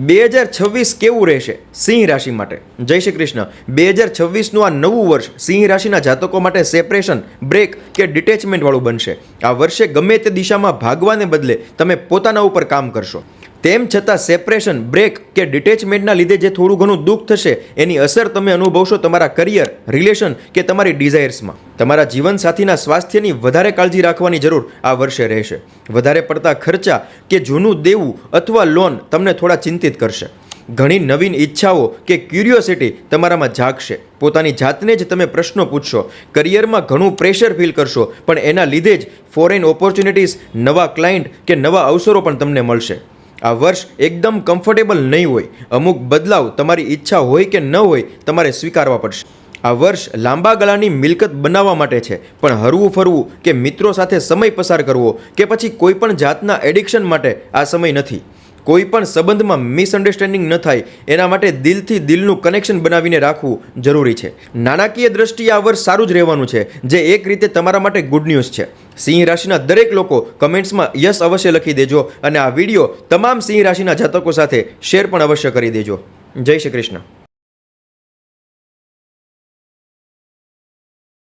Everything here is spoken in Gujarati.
બે હજાર છવ્વીસ કેવું રહેશે સિંહ રાશિ માટે? જય શ્રી કૃષ્ણ. બે હજાર છવ્વીસનું આ નવું વર્ષ સિંહ રાશિના જાતકો માટે સેપરેશન બ્રેક કે ડિટેચમેન્ટવાળું બનશે. આ વર્ષે ગમે તે દિશામાં ભાગવાને બદલે તમે પોતાના ઉપર કામ કરશો. તેમ છતાં સેપરેશન બ્રેક કે ડિટેચમેન્ટના લીધે જે થોડું ઘણું દુઃખ થશે, એની અસર તમે અનુભવશો તમારા કરિયર રિલેશન કે તમારી ડિઝાયર્સમાં તમારા જીવનસાથીના સ્વાસ્થ્યની વધારે કાળજી રાખવાની જરૂર આ વર્ષે રહેશે. વધારે પડતા ખર્ચા કે જૂનું દેવું અથવા લોન તમને થોડા ચિંતિત કરશે. ઘણી નવીન ઈચ્છાઓ કે ક્યુરિયોસિટી તમારામાં જાગશે. પોતાની જાતને જ તમે પ્રશ્નો પૂછશો. કરિયરમાં ઘણું પ્રેશર ફીલ કરશો, પણ એના લીધે જ ફોરેન ઓપોર્ચ્યુનિટીઝ નવા ક્લાયન્ટ કે નવા અવસરો પણ તમને મળશે. આ વર્ષ એકદમ કમ્ફર્ટેબલ નહીં હોય. અમુક બદલાવ તમારી ઈચ્છા હોય કે ન હોય તમારે સ્વીકારવા પડશે. આ વર્ષ લાંબા ગાળાની મિલકત બનાવવા માટે છે. પણ હરવું ફરવું કે મિત્રો સાથે સમય પસાર કરવો કે પછી કોઈપણ જાતના એડિક્શન માટે આ સમય નથી. કોઈ પણ સંબંધમાં મિસઅન્ડરસ્ટેન્ડિંગ ન થાય. એના માટે દિલથી દિલનું કનેક્શન બનાવીને રાખવું જરૂરી છે. નાણાકીય દ્રષ્ટિએ આ વર્ષ સારું જ રહેવાનું છે, જે એક રીતે તમારા માટે ગુડ ન્યૂઝ છે. સિંહ રાશિના દરેક લોકો કમેન્ટ્સમાં યસ અવશ્ય લખી દેજો અને આ વીડિયો તમામ સિંહ રાશિના જાતકો સાથે શેર પણ અવશ્ય કરી દેજો. જય શ્રી કૃષ્ણ.